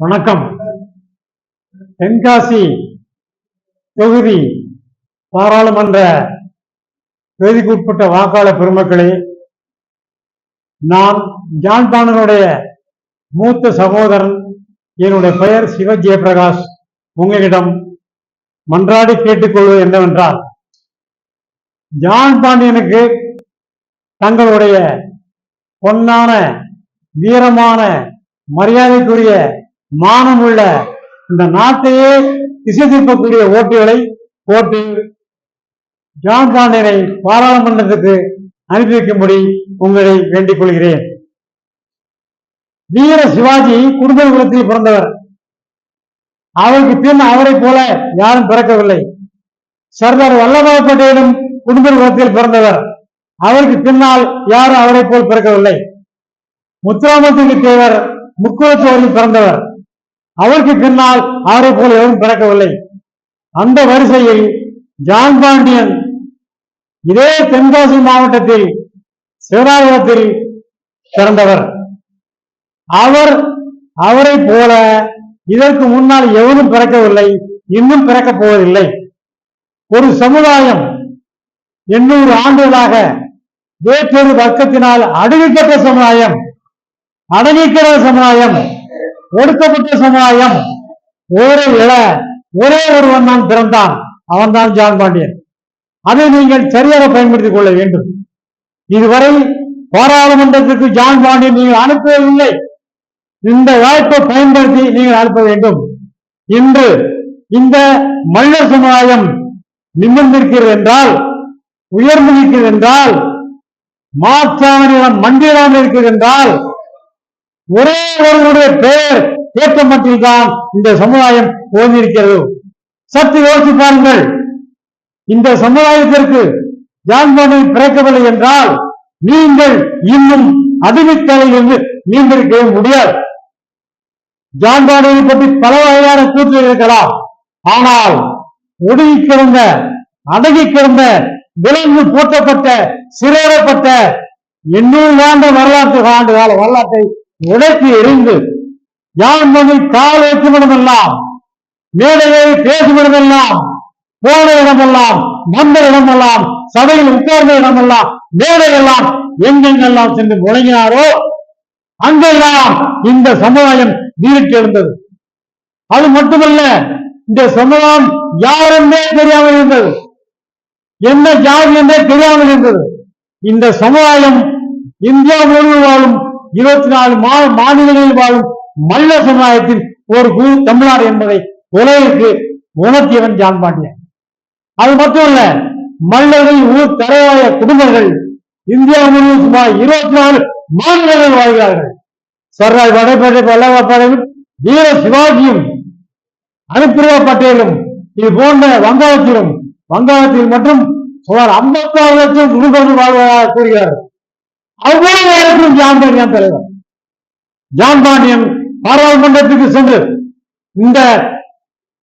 வணக்கம். தென்காசி தொகுதி பாராளுமன்ற தொகுதிக்குட்பட்ட வாக்காளர் பெருமக்களே நான் ஜான்பானனுடைய மூத்த சகோதரன் என்னுடைய பெயர் சிவ ஜெயபிரகாஷ் உங்களிடம் மன்றாடி கேட்டுக்கொள்வது என்னவென்றால் ஜான் பாண்டியனுக்கு தங்களுடைய பொன்னான வீரமான மரியாதைக்குரிய மானமுள்ள இந்த நாட்டையே திசை திருப்பக்கூடிய ஓட்டுகளை போட்டு ஜான் பாண்டியனை பாராளுமன்றத்துக்கு அனுப்பி வைக்கும்படி உங்களை வேண்டிக் கொள்கிறேன். வீர சிவாஜி குடும்ப குலத்தில் பிறந்தவர். அவருக்கு பின் அவரை போல யாரும் பிறக்கவில்லை. சர்தார் வல்லபாய் பட்டேலும் குடும்ப குலத்தில் பிறந்தவர். அவருக்கு பின்னால் யாரும் அவரை போல் பிறக்கவில்லை. முத்துராமலிங்க தேவர் முக்குளத்தோரில் பிறந்தவர். அவருக்கு பின்னால் அவரை போல எவரும் பிறக்கவில்லை. அந்த வரிசையில் ஜான் பாண்டியன் இதே தென்காசி மாவட்டத்தில் சிவராபுரத்தில் பிறந்தவர். அவர் அவரை போல இதற்கு முன்னால் எவரும் பிறக்கவில்லை இன்னும் பிறக்கப் போவதில்லை. ஒரு சமுதாயம் எண்ணூறு ஆண்டுகளாக வேற்றொரு வர்க்கத்தினால் அடங்கிக்கப்பட்ட சமுதாயம் அடங்கிக்கிற சமுதாயம். ஒடுக்கப்பட்ட சமுதாயம். ஒரே இள ஒரே ஒருவன் தான் பிறந்தான். அவன்தான் ஜான் பாண்டியன். அதை நீங்கள் சரியாக பயன்படுத்திக் கொள்ள வேண்டும். இதுவரை பாராளுமன்றத்திற்கு ஜான் பாண்டியன் நீங்கள் அனுப்பவில்லை. இந்த வாய்ப்பை பயன்படுத்தி நீங்கள் அனுப்ப வேண்டும். இன்று இந்த மன்னர் சமுதாயம் நிமிர்ந்திருக்கிறது என்றால் உயர்ந்து நிற்கிறது என்றால் மாற்றானிடம் மண்டியிடாமல் இருக்கிறது என்றால் ஒரே ஒருவருடைய பெயர் ஏற்ற மட்டில்தான் இந்த சமுதாயம் ஓய்ந்திருக்கிறது சற்று யோசித்து பாருங்கள். இந்த சமுதாயத்திற்கு ஜான்பானை பிறக்கவில்லை என்றால் நீங்கள் இன்னும் அடிமைத்தலையிலிருந்து மீண்டிருக்கவே முடியாது. ஜான்பானை பற்றி பல வகையான கூற்று இருக்கலாம். ஆனால் ஒடுங்கி கிடந்த அடங்கி கிடந்த விலங்கு போற்றப்பட்ட சிறையிடப்பட்ட எண்ணூறு ஆண்டு வரலாற்று ஆண்டு கால வரலாற்றை உடைத்து எரிந்து யான் மணி கால் வைக்கும் இடமெல்லாம் மேடையை பேசும் இடமெல்லாம் போன இடமெல்லாம் வந்த இடமெல்லாம் சபையில் உட்கார்ந்த இடமெல்லாம் மேடையெல்லாம் எங்கெங்கெல்லாம் சென்று முழங்கினாரோ அங்கெல்லாம் இந்த சமுதாயம் நீரிட்டெழுந்தது அது மட்டுமல்ல இந்த சமுதாயம் யாருமே தெரியாமல் இருந்தது. என்ன ஜாதி என்றே தெரியாமல் இருந்தது. இந்த சமுதாயம் இந்தியா முழுவதும் வாழும் இருபத்தி நாலு மா மாநிலங்களில் வாழும் மல்ல சமுதாயத்தின் ஒரு குழு தமிழ்நாடு என்பதை உலகிற்கு உணர்த்தியவன் ஜான் பாண்டியன். அது மட்டும் இல்ல மல்லர்கள் ஊர் தலைவாய குடும்பங்கள் இந்தியா முழுவதும் சுமார் இருபத்தி நாலு மாநிலங்கள் வாழ்கிறார்கள். சர்தார் வடபேட்டை வல்லபாய் வீர சிவாஜியும் அனுப்பிரியா பட்டேலும் இது போன்ற வங்காளத்திலும் வங்காளத்தில் மற்றும் சுமார் ஐம்பத்தாறு லட்சம் குடும்பங்கள் வாழ்வதாக கூறுகிறார்கள். அவ்வளவு நேரத்திலும் ஜான் பாண்டியன் தலைவர். ஜான் பாண்டியன் பாராளுமன்றத்துக்கு சென்று இந்த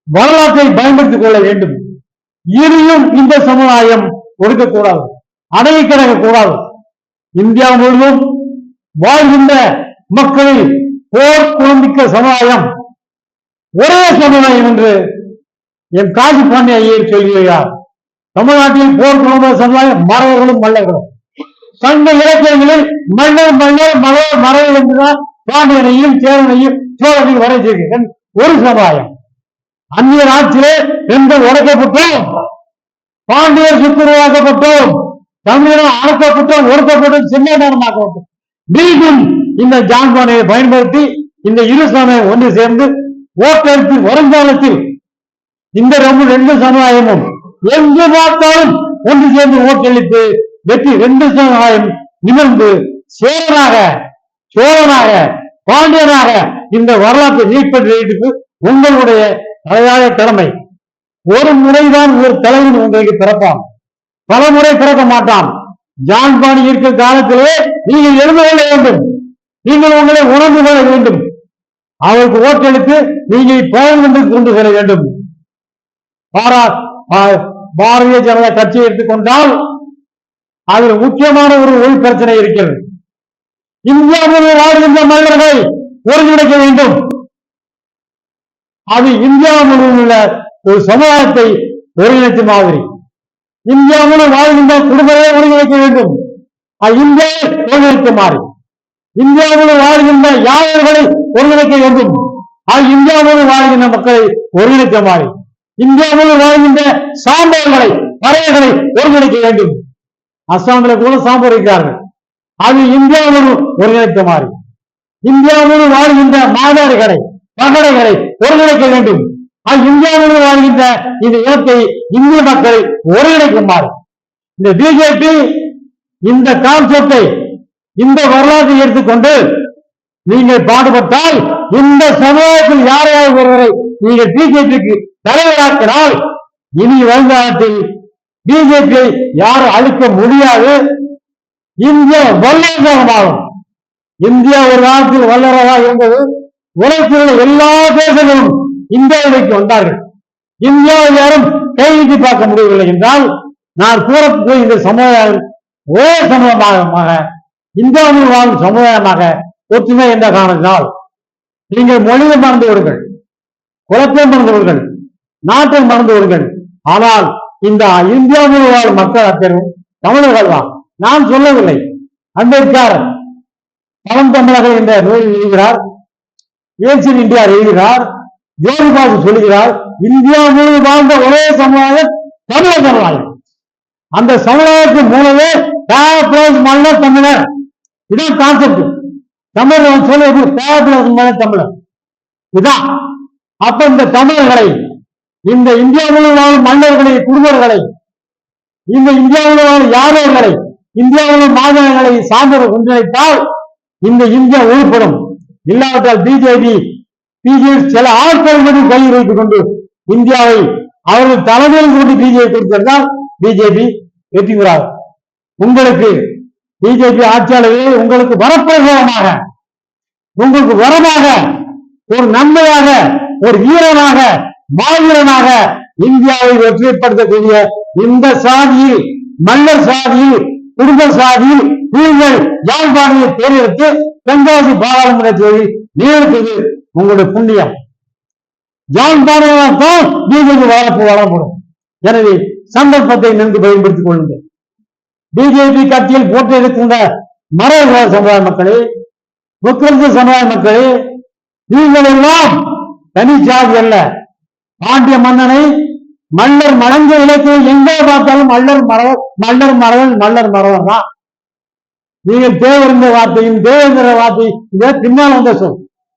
வரலாற்றை பயன்படுத்திக் கொள்ள வேண்டும். இனியும் இந்த சமுதாயம் ஒடுக்கக்கூடாது அடங்கி கிடக்கக்கூடாது இந்தியா முழுவதும் வாழ்கின்ற மக்களில் போர் குழம்பிக்க சமுதாயம் ஒரே சமுதாயம் என்று என் காசி பாண்டிய ஐயர் சொல்கிறார் தமிழ்நாட்டில் போர் குழம்ப சமுதாயம் மறவர்களும் மல்லர்களும் சங்க இலக்கியங்களில் மன்னர் மன்னர் மலர் மறைவு என்றுதான் பாண்டியனையும் சேரனையும் சோழனையும் வரை செய்கிறேன் ஒரு சமுதாயம் அந்நிய நாட்டிலே பெண்கள் உடைக்கப்பட்டோம் பாண்டியர் சுத்துருவாக்கப்பட்டோம் தமிழகம் அழைக்கப்பட்டோம் ஒடுக்கப்பட்டோம் சின்னமாக்கப்பட்டோம் மீண்டும் இந்த ஜான்பானையை பயன்படுத்தி இந்த இரு சமயம் ஒன்று சேர்ந்து ஓட்டெடுத்து வருங்காலத்தில் இந்த ரெண்டு சமுதாயமும் எங்கு பார்த்தாலும் ஒன்று சேர்ந்து ஓட்டளித்து வெற்றி ரெண்டு சமுதாயம் நிமிர்ந்து சேரனாக சோழனாக பாண்டியனாக இந்த வரலாற்றை நீட்பதற்கு உங்களுடைய தலையாய கடமை ஒரு முறைதான் ஒரு தலைவன் உங்களுக்கு பிறப்பான். பல முறை பிறக்க மாட்டான். ஜான் பாணி இருக்கிற காலத்திலே நீங்கள் எழுந்து கொள்ள வேண்டும். நீங்கள் உங்களை உணர்ந்து கொள்ள வேண்டும். அவருக்கு ஓட்டெடுத்து நீங்கள் பாராளுமன்றத்துக்கு கொண்டு செல்ல வேண்டும். பாரா பாரதிய ஜனதா கட்சியை எடுத்துக்கொண்டால் அதில் முக்கியமான ஒரு உள் பிரச்சனை இருக்கிறது. இந்தியாவில் வாழ்கின்ற மனிதர்களை ஒருங்கிணைக்க வேண்டும். அது இந்தியா முழுவதும் உள்ள ஒரு சமுதாயத்தை ஒருங்கிணைத்த மாதிரி. இந்தியா வாழ்கின்ற குடும்பத்தை ஒருங்கிணைக்க வேண்டும். அது இந்தியாவை ஒருங்கிணைத்த மாதிரி. இந்தியா வாழ்கின்ற யாவர்களை ஒருங்கிணைக்க வேண்டும். அது இந்தியாவில் வாழ்கின்ற மக்களை ஒருங்கிணைக்க மாறி இந்தியாவில் வாழ்கின்ற சாம்பார்களை பறையர்களை ஒருங்கிணைக்க வேண்டும். அஸ்ஸாமில் கூட சாம்பார் வைக்கிறார்கள். அது இந்தியாவோடு ஒருங்கிணைத்த மாதிரி இந்தியாவோடு முழுவதும் வாழ்கின்ற மாதாடுகளை மகடைகளை ஒருங்கிணைக்க வேண்டும். அது இந்தியாவோடு வாழ்கின்ற இந்த இனத்தை இந்திய மக்களை ஒருங்கிணைக்குமாறு. இந்த பிஜேபி இந்த கான்செப்டை இந்த வரலாற்றை எடுத்துக்கொண்டு நீங்கள் பாடுபட்டால் இந்த சமுதாயத்தில் யாரையாவது ஒருவரை நீங்கள் பிஜேபிக்கு தலைவராக்கினால் இனி வருங்காலத்தில் பிஜேபியை யாரும் அழிக்க முடியாது. இந்தியா வல்லரசாகும் இந்தியா ஒரு காலத்தில் வல்லரசா இருந்தது உலகத்தில் உள்ள எல்லா தேசங்களும் இந்தியாவிற்கு வந்தார்கள். இந்தியாவில் யாரும் கைவிட்டு பார்க்க முடியவில்லை என்றால் நான் கூறக்கூடிய இந்த சமுதாயம் ஒரே சமூகமாக இந்தியாவில் வாழும் சமுதாயமாக ஒற்றுமை என்ற காரணத்தினால் நீங்கள் மொழியை மறந்தவர்கள் குலத்தை மறந்தவர்கள் நாட்டை விடுங்கள். ஆனால் இந்த இந்தியா வாழும் மக்கள் அத்தரும் தமிழர்கள் தான். நான் சொல்லவில்லை. அம்பேத்கர் பழம் தமிழர்கள் என்ற நூல் எழுதுகிறார். ஏசியன் இந்தியா எழுதுகிறார். ஜோதிபாசு சொல்லுகிறார் இந்தியா முழு வாழ்ந்த ஒரே சமுதாயம் தமிழர் சமுதாயம். அந்த சமுதாயத்தின் மூலமே பிளஸ் மன்னர் தமிழர். இதான் கான்செப்ட் தமிழர் சொல்லுவது பிளஸ் மன்னர் தமிழர். இதான். அப்ப இந்த தமிழர்களை இந்த இந்தியாவில் வாழும் மன்னர்களை குருவர்களை இந்த இந்தியாவில் வாழும் யாதவர்களை இந்தியாவில் மாநிலங்களை சார்ந்தவர் ஒன்றிணைத்தால் இந்த இந்தியா உருப்படும். இல்லாவிட்டால் பிஜேபி பிஜேபி சில ஆட்கள் மட்டும் கையில் வைத்துக் கொண்டு இந்தியாவை அவர்கள் தலைமையில் கொண்டு பிஜேபி கொடுத்திருந்தால் பிஜேபி வெற்றி பெறாது. உங்களுக்கு பிஜேபி ஆட்சியாளர்களே உங்களுக்கு வரப்பிரசாதமாக உங்களுக்கு வரமாக ஒரு நன்மையாக ஒரு வீரனாக மாவீரனாக இந்தியாவை வெற்றிப்படுத்தக்கூடிய இந்த சாதியில் மன்னர் சாதியில் குடும்ப சாதியில் நீங்கள் யாழ்ப்பாணத்தை தேர்ந்தெடுத்து தென்காசி பாராளுமன்ற தேர்தலில் உங்களுடைய புண்ணியம். யாழ்ப்பாணம் தான் பிஜேபி வாழப்பு வாழப்படும் எனவே சந்தர்ப்பத்தை நன்கு பயன்படுத்திக் கொள்ளுங்கள். பிஜேபி கட்சியில் போட்டு இருக்கின்ற மறைமுக சமுதாய மக்களே முக்கிய சமுதாய மக்களே நீங்கள் எல்லாம் தனி ஜாதி அல்ல. பாண்டிய மன்னனை மன்னர் மணந்த இலக்கியம் எங்கே பார்த்தாலும் மல்லர் மரவர் மல்லர் மரவன் மல்லர் மரவன் தான் நீங்கள் தேவருந்த வார்த்தையும் தேவங்கிற வார்த்தையும் இதே பின்னால் வந்த சொல்.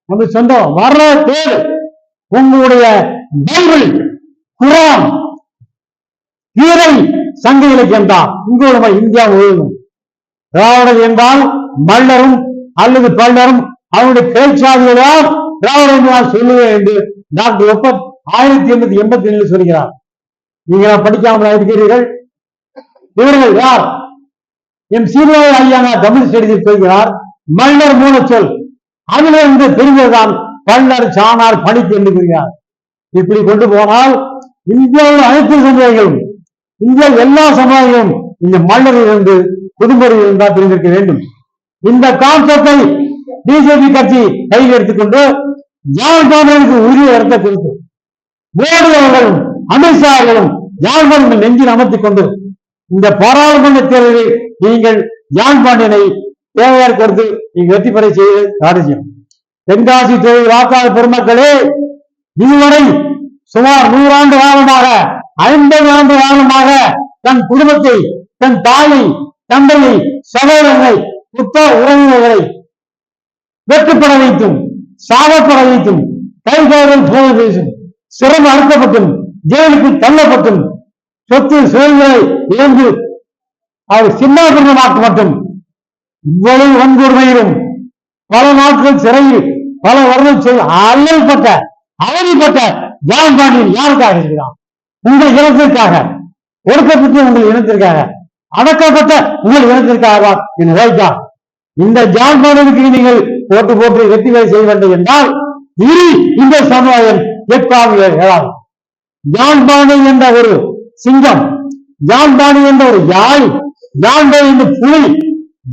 நம்ம சொந்தம் வர்ற தேர் உங்களுடைய பைபிள் குரான் கீரை சங்க இலக்கியம் தான் உங்களுடைய இந்தியா முழுவதும். திராவிடர் என்றால் மல்லரும் அல்லது பல்லரும் அவருடைய பேச்சாதிகளால் திராவிடர் நான் சொல்லுவேன் என்று டாக்டர் ஒப்ப ஆயிரத்தி எண்ணூத்தி எண்பத்தி ஏழு சொல்கிறார். நீங்கள் படிக்காமல் இருக்கிறீர்கள்? இவர்கள் யார்? எம் சீனியர் ஐயா தமிழ் செடியில் சொல்கிறார் மன்னர் மூல சொல் அதிலிருந்து தெரிந்ததுதான் பல்லர் சாணார் பணிக்கு என்று கூறுகிறார் இப்படி கொண்டு போனால் இந்தியாவில் அனைத்து சமுதாயங்களும் இந்தியா எல்லா சமுதாயங்களும் இந்த மன்னரில் இருந்து குடும்பத்தில் இருந்தால் தெரிந்திருக்க வேண்டும். இந்த கான்செப்டை பிஜேபி கட்சி கையில் எடுத்துக்கொண்டு ஜான்பாமனுக்கு உரிய இடத்தை கொடுத்து மோடி அவர்களும் அமித்ஷா யாழ்ப்பாணம் நெஞ்சில் அமர்த்திக் கொண்டு இந்த பாராளுமன்ற தேர்தலில் நீங்கள் ஜான் தேவையார் கொடுத்து நீங்கள் வெற்றி பெற செய்து காரியம். தென்காசி தொழில் வாக்காளர் பெருமக்களே இதுவரை சுமார் நூறாண்டு காலமாக ஐம்பது ஆண்டு காலமாக தன் குடும்பத்தை தன் தாயை தந்தையை சகோதரனை புத்த உறவினர்களை வெட்டுப்பட வைத்தும் சாகப்பட வைத்தும் கைகால்கள் போது பேசும். சிரமம் அறுக்கப்பட்டும் ஜெயிலுக்கு தள்ளப்பட்டும் சொத்து சுயங்களை இழந்து அவர் சின்னாபின்னமாக்கப்பட்டும் இவ்வளவு வன்கொடுமையிலும் பல நாட்கள் சிறையில் பல வருடம் செல் அல்லல்பட்ட அவதிப்பட்ட ஜான் பாண்டியன் யாருக்காக இருக்கிறான்? உங்கள் இனத்திற்காக ஒடுக்கப்பட்டு உங்கள் இனத்திற்காக அடக்கப்பட்ட உங்கள் இனத்திற்காக என் ரைட்டா இந்த ஜான் பாண்டியனுக்கு நீங்கள் போட்டு போட்டு வெற்றி வேலை செய்ய வேண்டும் என்றால் இனி இந்த சமுதாயம் எட்டாவது ஏழாவது ஜான் என்ற ஒரு சிங்கம் யாழ்பாணி என்ற ஒரு யாழ் யாழ்பாணி என்ற புலி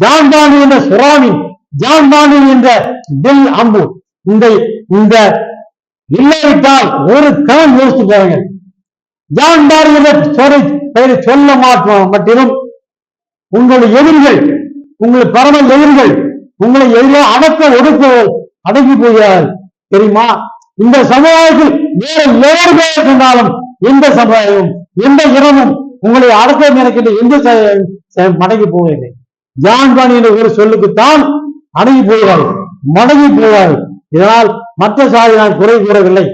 யாழ்பாணி என்ற சுறாமி ஜான் என்ற வில் அம்பு. இந்த இந்த இல்லாவிட்டால் ஒரு கணம் யோசித்து பாருங்க யாழ்பாணி என்ற சொல்லை பெயரை சொல்ல மாட்டோம் மட்டிலும் உங்கள் எதிரிகள் உங்கள் பரம எதிரிகள் உங்களை எதிராக அடக்க ஒடுக்க அடங்கி போகிறார்கள். தெரியுமா? இந்த சமுதாயத்தில் வேற ஏழு சொன்னாலும் எந்த சமுதாயமும் எந்த இனமும் உங்களை அடக்க நினைக்கின்ற எந்த மடங்கி போவதில்லை ஜான் பாணி என்ற ஒரு சொல்லுக்குத்தான் அடங்கி போகிறார்கள் மடங்கி போவார்கள். இதனால் மற்ற சாதி நான் குறை கூறவில்லை.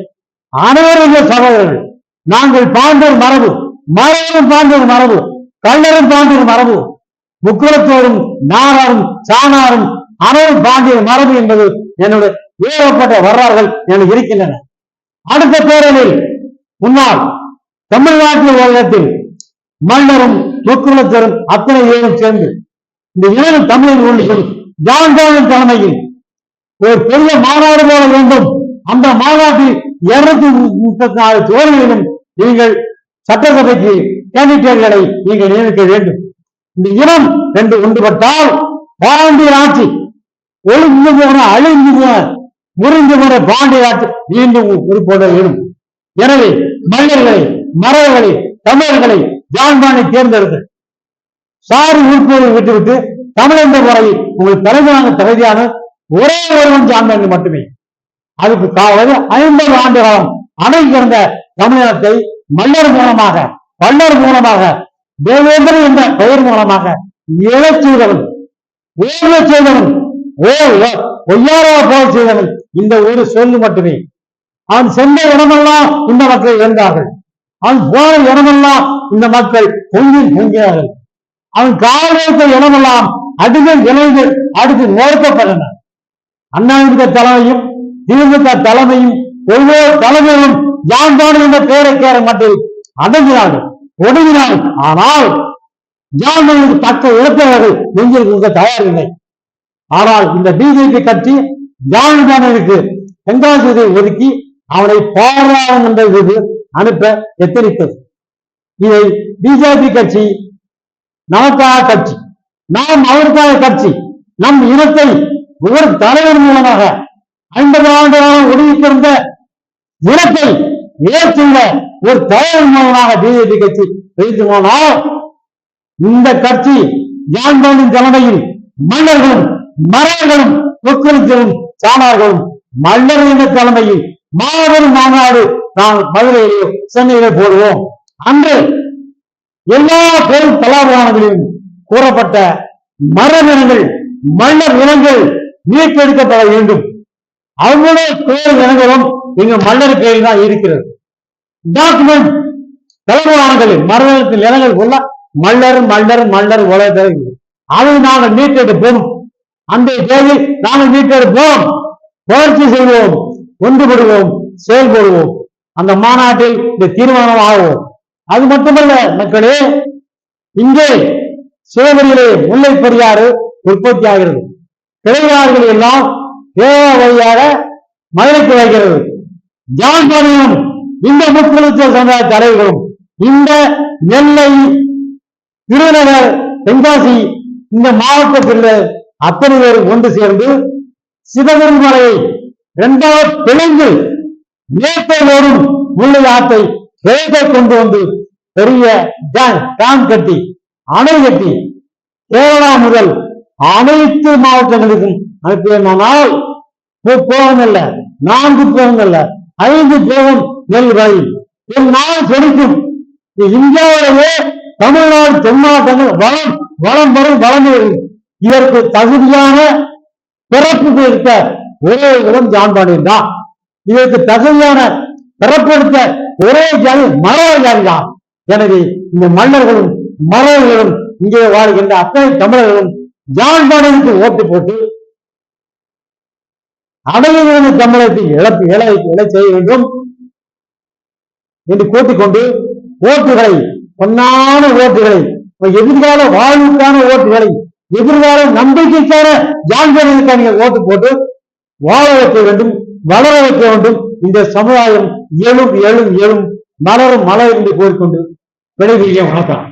அனைவரும் சகோதரர்கள். நாங்கள் பாண்டர் மரபு மரபும் பாண்டர் மரபு கள்ளரும் பாண்டியர் மரபு முக்குளத்தோரும் நாராரும் சாணாரும் அனைவரும் பாண்டியர் மரபு என்பது என்னுடைய ஏகப்பட்ட வரலாறுகள் எனக்கு இருக்கின்றன. அடுத்த பேரணியில் முன்னாள் தமிழ்நாட்டில் உலகத்தில் மன்னரும் முக்குளத்தரும் அத்தனை ஏழும் சேர்ந்து இந்த ஏழு தமிழில் ஒன்று சொல்லி ஜான் தலைமையில் ஒரு பெரிய மாநாடு போல வேண்டும். அந்த மாநாட்டில் இருநூத்தி முப்பத்தி நாலு தோல்வியிலும் நீங்கள் சட்டசபைக்கு கேண்டிடேட்களை நீங்கள் நியமிக்க வேண்டும். இந்த இனம் ரெண்டு ஒன்றுபட்டால் பாண்டிய ஆட்சி ஒழுங்கு போன அழிந்து போன முறிந்து முறை பாண்டி ஆட்சி மீண்டும் உருப்போட வேண்டும் எனவே மன்னர்களை மரபுகளை தமிழர்களை ஜான்பானை தேர்ந்தெடுத்து சாரி உறுப்பினர்கள் விட்டுவிட்டு தமிழ் என்ற முறையில் உங்கள் தலைமையான தகுதியான ஒரே ஒருவன் ஜான்பான் மட்டுமே. அதுக்கு காவது ஐம்பது ஆண்டு காலம் அணை கிடந்த தமிழகத்தை மன்னர் மூலமாக பல்லர் மூலமாக தேவேந்திரன் என்ற பெயர் மூலமாக இழச் செய்தவன் ஓய்வு செய்தவன் ஓ ஓ- ஒய்யாரா செய்தவன் இந்த ஒரு சொல்லு மட்டுமே. அவன் சென்ற இடமெல்லாம் இந்த மக்கள் இறந்தார்கள் அவன் போன இடமெல்லாம் இந்த மக்கள் பொங்கி பொங்கினார்கள். அவன் கால் வைத்த இடமெல்லாம் அதிக இளைஞர் அடுத்து நோக்கப்பட்டன அண்ணாதிமுக தலைமையும் திமுக தலைமையும் ஒவ்வொரு தலைமையிலும் தான் என்ற பெயரை கேற மட்டும் அடங்கினார்கள் ஒடுங்கினார்கள். ஆனால் யான் தக்க இழப்பவர்கள் நெஞ்சில் தயாரில்லை. ஆனால் இந்த பிஜேபி கட்சி ஜான்பானனுக்கு தென்காசியை ஒதுக்கி அவனை பாராளுமன்றத்துக்கு அனுப்ப எத்தனித்தது. இதை பிஜேபி கட்சி நமக்காக கட்சி நாம் அவருக்காக கட்சி நம் இனத்தை ஒரு தலைவர் மூலமாக ஐம்பது ஆண்டுகளாக காலம் இனத்தை ஏற்றுள்ள ஒரு தலைவர் மூலமாக பிஜேபி கட்சி வைத்து போனால் இந்த கட்சி ஜான்பானின் தலைமையில் மன்னர்களும் மரங்களும் கொக்குறுத்தலும் சாணார்களும் மன்னர்களின் தலைமையில் மாபெரும் மாநாடு நாம் மதுரையிலே சென்னையிலே போடுவோம். அன்று எல்லா பெரும் கலாபுராணங்களிலும் கூறப்பட்ட மரபினங்கள் மன்னர் இனங்கள் மீட்டெடுக்கப்பட வேண்டும். அவங்களுடைய பெயர் இனங்களும் எங்க மன்னர் பேரில் தான் இருக்கிறது. டாக்குமெண்ட் கலாபுராணங்களில் மரபினத்தின் இனங்கள் உள்ள மல்லர் மல்லர் மல்லர் உலகத்தில் அதை நாங்கள் மீட்டெடுப்போம். அந்த தேதியில் நாங்கள் மீட்டெடுப்போம். முயற்சி செய்வோம். ஒன்றுபடுவோம். செயல்படுவோம். அந்த மாநாட்டில் இந்த தீர்மானம் ஆகும். அது மட்டுமல்ல மக்களே இங்கே சிவபுரியிலே முல்லை பெரியாறு உற்பத்தி ஆகிறது. கிளையாறுகள் எல்லாம் தேவா வழியாக மதுரைக்கு வைக்கிறது ஜான்பானியும் இந்த முக்கியத்துவ சமுதாய தலைவர்களும் இந்த நெல்லை திருநகர் தென்காசி இந்த மாவட்டத்தில் அத்தனை பேரும் ஒன்று சேர்ந்து சிவகிரி மலையை இரண்டாவது பிளந்து மேற்கோளோடும் முல்லை ஆற்றை கிழக்கை கொண்டு வந்து பெரிய டேம் கட்டி அணை கட்டி கேரளா முதல் அனைத்து மாவட்டங்களுக்கும் அனுப்பினால் போகம் அல்ல நான்கு போகம் அல்ல ஐந்து போகம் நெல் ரயில் என் நாள் செழிக்கும் இந்தியாவிலேயே தமிழ்நாடு தென் மாவட்டங்கள் வளம் வளம் வரும் வளர்ந்து வருகிறது இதற்கு தகுதியான பிறப்பு கொடுத்த ஒரே இடம் ஜான்பாண்டியன் தான். இதற்கு தகுதியான பிறப்பெடுத்த ஒரே ஜாதி மரவ ஜாதி தான். எனவே இந்த மன்னர்களும் மரவர்களும் இங்கே வாழ்கின்ற அத்தனை தமிழர்களும் ஜான்பாண்டியனுக்கு ஓட்டு போட்டு அடையிலிருந்து தமிழகத்தை இழப்பு இழை இழை செய்ய வேண்டும் என்று கூட்டிக்கொண்டு ஓட்டுகளை பொன்னான ஓட்டுகளை எதிர்கால வாழ்வுக்கான ஓட்டுகளை எதிர்கால நம்பிக்கைக்கான ஜான்பாண்டியனுக்கு நீங்கள் ஓட்டு போட்டு வாழ வைக்க வேண்டும் வளர வைக்க வேண்டும். இந்த சமுதாயம் எழும் எழும் எழும் மலரும் மலர் என்று கூறிக்கொண்டு விடைபெறுகிறேன். வணக்கம்.